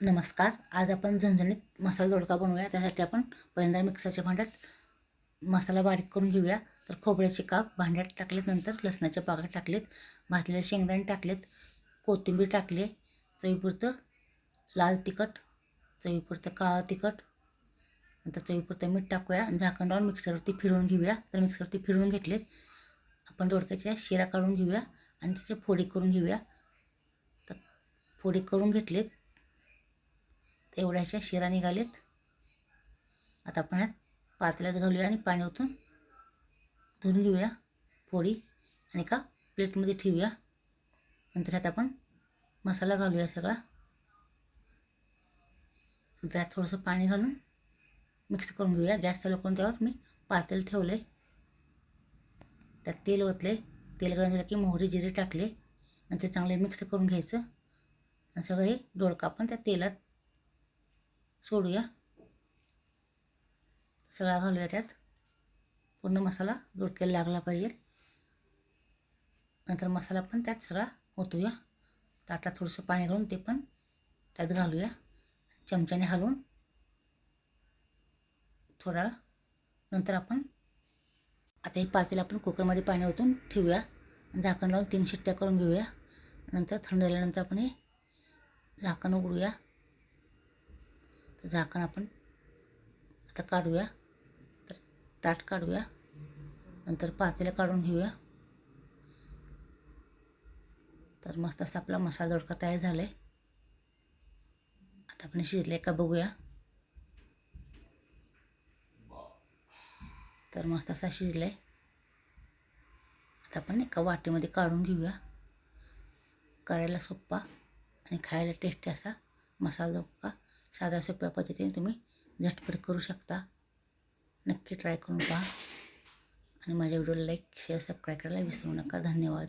नमस्कार. आज आपण झणझणीत मसाला दोडका बनवूया. त्यासाठी आपण पहिल्यांदा मिक्सरच्या भांड्यात मसाला बारीक करून घेऊया. तर खोबऱ्याचे काप भांड्यात टाकलेत नंतर लसणाच्या पाकळ्या टाकलेत भाजलेले शेंगदाणे टाकलेत कोथिंबीर टाकले चवीपुरतं लाल तिखट चवीपुरतं काळं तिखट नंतर चवीपुरतं मीठ टाकूया. झाकण लावून मिक्सरवरती फिरवून घेऊया. तर मिक्सरवरती फिरवून घेतलेत आपण दोडक्याच्या शिरा काढून घेऊया आणि त्याच्या फोडी करून घेऊया. तर फोडी करून घेतलेत. तेवढ्याशा शिरा निघालेत. आता आपण यात पातेल्यात घालूया आणि पाणी ओतून धुवून घेऊया. पोळी आणि एका प्लेटमध्ये ठेवूया. नंतर ह्यात आपण मसाला घालूया सगळा. त्यात थोडंसं पाणी घालून मिक्स करून घेऊया. गॅस चालू करून त्यावर मी पातेल ठेवले त्यात तेल ओतले तेल गरम झालं की मोहरी जिरे टाकले. नंतर चांगले मिक्स करून घ्यायचं. आणि सगळं हे डोळका आपण त्या तेलात सोडूया. सगळा घालूया त्यात पूर्ण मसाला गुडकेला लागला पाहिजे. नंतर मसाला पण त्यात सगळा ओतूया. ताटात थोडंसं पाणी घालून ते पण त्यात घालूया. चमच्याने हलवून. थोडा नंतर आपण आता हे पातेला आपण कुकरमध्ये पाणी ओतून ठेवूया. झाकण लावून तीन शिट्ट्या करून घेऊया. नंतर थंड झाल्यानंतर आपण हे झाकण उघडूया. तर झाकण आपण आता काढूया. तर ताट काढूया. नंतर पातेलं काढून घेऊया. तर मस्त असा आपला मसाला दोडका तयार झाला आहे आता आपण शिजले का बघूया. तर मस्त असा शिजला आहे आता आपण एका वाटीमध्ये काढून घेऊया. करायला सोप्पा आणि खायला टेस्टी असा मसाला दोडका साध्या सोप्या पद्धतीने तुम्ही झटपट करू शकता. नक्की ट्राय करून पहा. आणि माझ्या व्हिडिओला लाईक शेअर सबस्क्राईब करायला विसरू नका. धन्यवाद.